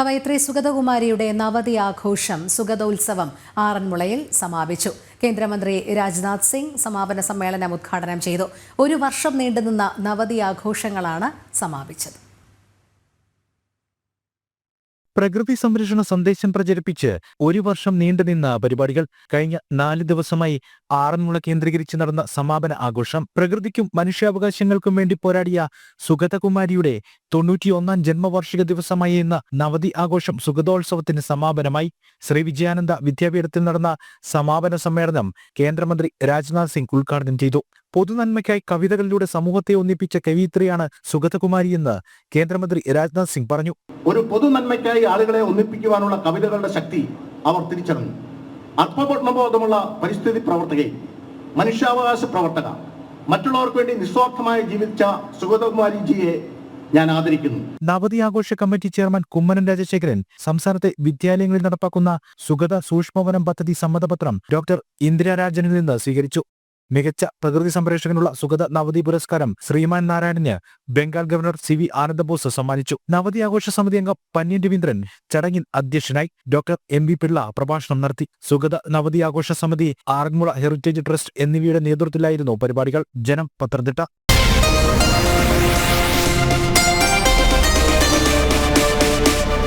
കവയിത്രി സുഗതകുമാരിയുടെ നവതി ആഘോഷം സുഗതോത്സവം ആറന്മുളയിൽ സമാപിച്ചു. കേന്ദ്രമന്ത്രി രാജ്നാഥ് സിംഗ് സമാപന സമ്മേളനം ഉദ്ഘാടനം ചെയ്തു. ഒരു വർഷം നീണ്ടുനിന്ന നവതി ആഘോഷങ്ങളാണ് സമാപിച്ചത്. പ്രകൃതി സംരക്ഷണ സന്ദേശം പ്രചരിപ്പിച്ച് ഒരു വർഷം നീണ്ടുനിന്ന പരിപാടികൾ കഴിഞ്ഞ നാല് ദിവസമായി ആറന്മുള കേന്ദ്രീകരിച്ച് നടന്ന സമാപന ആഘോഷം പ്രകൃതിക്കും മനുഷ്യാവകാശങ്ങൾക്കും വേണ്ടി പോരാടിയ സുഗതകുമാരിയുടെ തൊണ്ണൂറ്റിയൊന്നാം ജന്മവാർഷിക ദിവസമായി ഇന്ന് നവതി ആഘോഷം സുഗതോത്സവത്തിന് സമാപനമായി. ശ്രീ വിജയാനന്ദ വിദ്യാപീഠത്തിൽ നടന്ന സമാപന സമ്മേളനം കേന്ദ്രമന്ത്രി രാജ്നാഥ് സിംഗ് ഉദ്ഘാടനം ചെയ്തു. പൊതുനന്മയ്ക്കായി കവിതകളിലൂടെ സമൂഹത്തെ ഒന്നിപ്പിച്ച കവിയിത്രിയാണ് സുഗതകുമാരി എന്ന് കേന്ദ്രമന്ത്രി രാജ്നാഥ് സിംഗ് പറഞ്ഞു. ഒരു പൊതുനന്മയ്ക്കായി ആളുകളെ ഒന്നിപ്പിക്കുവാനുള്ള കവിതകളുടെ ശക്തി അവർ തിരിച്ചറിഞ്ഞു. അല്പപത്മബോധമുള്ള പരിസ്ഥിതി പ്രവർത്തകയും മനുഷ്യാവകാശ പ്രവർത്തക മറ്റുള്ളവർക്ക് വേണ്ടി നിസ്വാർത്ഥമായി ജീവിച്ച സുഗതകുമാരിജിയെ ഞാൻ ആദരിക്കുന്നു. നവതി ആഘോഷ കമ്മിറ്റി ചെയർമാൻ കുമ്മനം രാജശേഖരൻ സംസ്ഥാനത്തെ വിദ്യാലയങ്ങളിൽ നടപ്പാക്കുന്ന സുഗത സൂക്ഷ്മവനം പദ്ധതി സമ്മതപത്രം ഡോക്ടർ ഇന്ദിരാരാജനിൽ നിന്ന് സ്വീകരിച്ചു. മികച്ച പ്രകൃതി സംരക്ഷകനുള്ള സുഗത നവതി പുരസ്കാരം ശ്രീമാൻ നാരായണന് Bengal governor C V Ananda Bose സമ്മാനിച്ചു. നവതി ആഘോഷ സമിതി അംഗം പന്യൻ രവീന്ദ്രൻ ചടങ്ങിൽ അധ്യക്ഷനായി ഡോക്ടർ എം വി പിള്ള പ്രഭാഷണം നടത്തി. സുഗത നവതി ആഘോഷ സമിതി ആറന്മുള ഹെറിറ്റേജ് ട്രസ്റ്റ് എന്നിവയുടെ നേതൃത്വത്തിലായിരുന്നു പരിപാടികൾ. ജനം പത്തനംതിട്ട